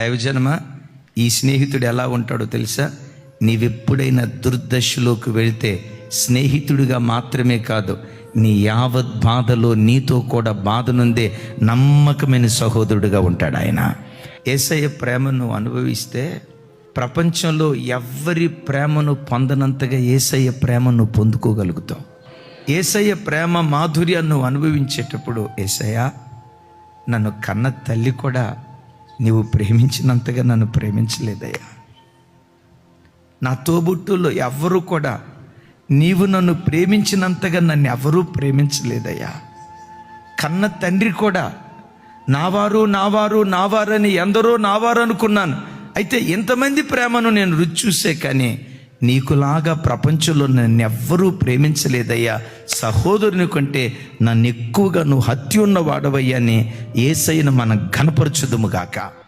దైవజనమ ఈ స్నేహితుడు ఎలా ఉంటాడో తెలుసా? నీవెప్పుడైనా దుర్దశలోకి వెళితే స్నేహితుడిగా మాత్రమే కాదు నీ యావత్ బాధలో నీతో కూడా బాధనుందే నమ్మకమైన సహోదరుడిగా ఉంటాడు ఆయన. ఏసయ్య ప్రేమను అనుభవిస్తే ప్రపంచంలో ఎవ్వరి ప్రేమను పొందనంతగా ఏసయ్య ప్రేమను పొందుకోగలుగుతావు ఏసయ్య ప్రేమ మాధుర్యాన్ని అనుభవించేటప్పుడు ఏసయ్య నన్ను కన్న తల్లి కూడా నీవు ప్రేమించినంతగా నన్ను ప్రేమించలేదయ్యా. నా తోబుట్టులో ఎవ్వరూ కూడా నీవు నన్ను ప్రేమించినంతగా నన్ను ఎవరూ ప్రేమించలేదయ్యా. కన్న తండ్రి కూడా నావారు నావారు నావారని ఎందరో నావారు అనుకున్నాను అయితే ఇంతమంది ప్రేమను నేను రుచి చూసే కానీ నీకులాగా ప్రపంచంలో నన్ను ఎవ్వరూ ప్రేమించలేదయ్యా. సహోదరుని కంటే నన్ను ఎక్కువగా నువ్వు హత్య ఉన్న వాడవయ్యా అని ఏసైన మనం ఘనపరచుదుముగాక